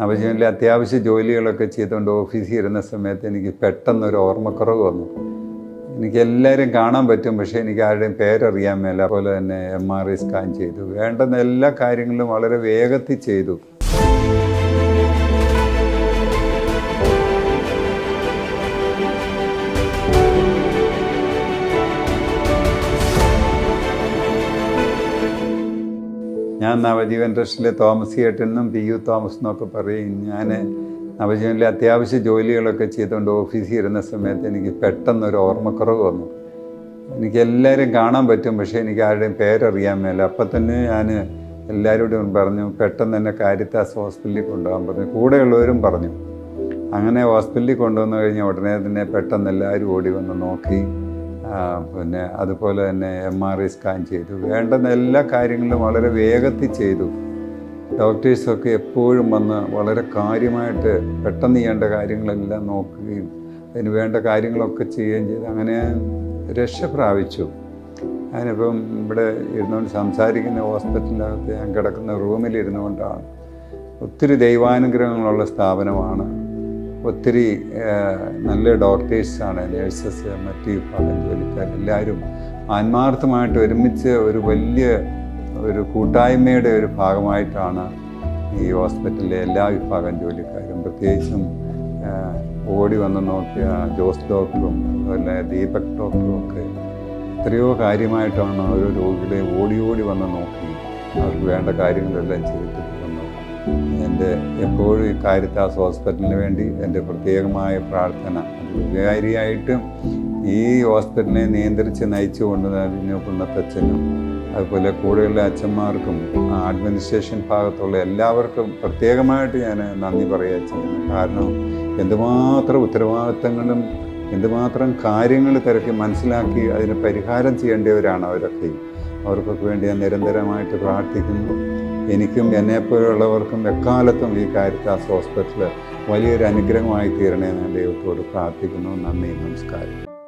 നവജീവനിലെ അത്യാവശ്യ ജോലികളൊക്കെ ചെയ്തുകൊണ്ട് ഓഫീസിൽ ഇരുന്ന സമയത്ത് എനിക്ക് പെട്ടെന്നൊരു ഓർമ്മക്കുറവ് വന്നു. എനിക്ക് എല്ലാവരും കാണാൻ പറ്റും പക്ഷേ എനിക്ക് ആരുടെയും പേരറിയാൻ മേല. അതുപോലെ തന്നെ എം ആർ ഐ സ്കാൻ ചെയ്തു. വേണ്ടുന്ന എല്ലാ കാര്യങ്ങളും വളരെ വേഗത്തിൽ ചെയ്തു. ഞാൻ നവജീവൻ ട്രസ്റ്റിലെ തോമസ് ഏട്ടനും പി യു തോമസ് എന്നൊക്കെ പറയും. ഞാൻ നവജീവനിലെ അത്യാവശ്യ ജോലികളൊക്കെ ചെയ്തുകൊണ്ട് ഓഫീസിൽ ഇരുന്ന സമയത്ത് എനിക്ക് പെട്ടെന്നൊരു ഓർമ്മക്കുറവ് വന്നു. എനിക്ക് എല്ലാവരും കാണാൻ പറ്റും പക്ഷേ എനിക്ക് ആരുടെയും പേരറിയാൻ മേല. അപ്പം തന്നെ ഞാൻ എല്ലാവരോടും പറഞ്ഞു പെട്ടെന്ന് തന്നെ കാരിത്താസ് ഹോസ്പിറ്റലിൽ കൊണ്ടുപോകാൻ പറഞ്ഞു. കൂടെയുള്ളവരും പറഞ്ഞു. അങ്ങനെ ഹോസ്പിറ്റലിൽ കൊണ്ടുവന്നു കഴിഞ്ഞാൽ ഉടനെ തന്നെ പെട്ടെന്ന് എല്ലാവരും ഓടി വന്ന് നോക്കി. പിന്നെ അതുപോലെ തന്നെ എം ആർ ഐ സ്കാൻ ചെയ്തു. വേണ്ടുന്ന എല്ലാ കാര്യങ്ങളും വളരെ വേഗത്തിൽ ചെയ്തു. ഡോക്ടേഴ്സൊക്കെ എപ്പോഴും വന്ന് വളരെ കാര്യമായിട്ട് പെട്ടെന്ന് ചെയ്യേണ്ട കാര്യങ്ങളെല്ലാം നോക്കുകയും അതിന് വേണ്ട കാര്യങ്ങളൊക്കെ ചെയ്യുകയും ചെയ്തു. അങ്ങനെ രക്ഷ പ്രാപിച്ചു. അതിനിപ്പം ഇവിടെ ഇരുന്നുകൊണ്ട് സംസാരിക്കുന്ന ഹോസ്പിറ്റലിനകത്ത് ഞാൻ കിടക്കുന്ന റൂമിൽ ഇരുന്നുകൊണ്ടാണ് ഒത്തിരി ദൈവാനുഗ്രഹങ്ങളുള്ള സ്ഥാപനമാണ്. ഒത്തിരി നല്ല ഡോക്ടേഴ്സാണ് നേഴ്സസ് മറ്റ് വിഭാഗം ജോലിക്കാർ എല്ലാവരും ആത്മാർത്ഥമായിട്ട് ഒരുമിച്ച് ഒരു വലിയ ഒരു കൂട്ടായ്മയുടെ ഒരു ഭാഗമായിട്ടാണ് ഈ ഹോസ്പിറ്റലിലെ എല്ലാ വിഭാഗം ജോലിക്കാരും പ്രത്യേകിച്ചും ഓടി വന്ന് നോക്കിയ ജോസ് ഡോക്ടറും അതുപോലെ ദീപക് ഡോക്ടറും ഒക്കെ എത്രയോ കാര്യമായിട്ടാണ് ഓരോ രോഗികളെ ഓടി ഓടി വന്ന് നോക്കി. അവർക്ക് വേണ്ട കാര്യങ്ങളെല്ലാം ചെയ്തിട്ട് പോകുന്നത്. എന്റെ എപ്പോഴും ഈ കാരിത്താസ് ഹോസ്പിറ്റലിന് വേണ്ടി എന്റെ പ്രത്യേകമായ പ്രാർത്ഥന. അതിലുപരിയായിട്ട് ഈ ഹോസ്പിറ്റലിനെ നിയന്ത്രിച്ച് നയിച്ചു കൊണ്ടുവന്ന കുന്നത്തച്ഛനും അതുപോലെ കൂടെയുള്ള അച്ഛന്മാർക്കും അഡ്മിനിസ്ട്രേഷൻ ഭാഗത്തുള്ള എല്ലാവർക്കും പ്രത്യേകമായിട്ട് ഞാൻ നന്ദി പറയുക ചെയ്യുന്നു. കാരണം എന്തുമാത്രം ഉത്തരവാദിത്തങ്ങളും എന്തുമാത്രം കാര്യങ്ങൾ തിരക്കി മനസ്സിലാക്കി അതിന് പരിഹാരം ചെയ്യേണ്ടവരാണ് അവരൊക്കെ. അവർക്കൊക്കെ വേണ്ടി ഞാൻ നിരന്തരമായിട്ട് പ്രാർത്ഥിക്കുന്നു. എനിക്കും എന്നെപ്പോലുള്ളവർക്കും എക്കാലത്തും ഈ കാരിത്താസ് ഹോസ്പിറ്റൽ വലിയൊരു അനുഗ്രഹമായി തീരണേ ഞാൻ ദൈവത്തോട് പ്രാർത്ഥിക്കുന്നു. നന്ദി നമസ്കാരം.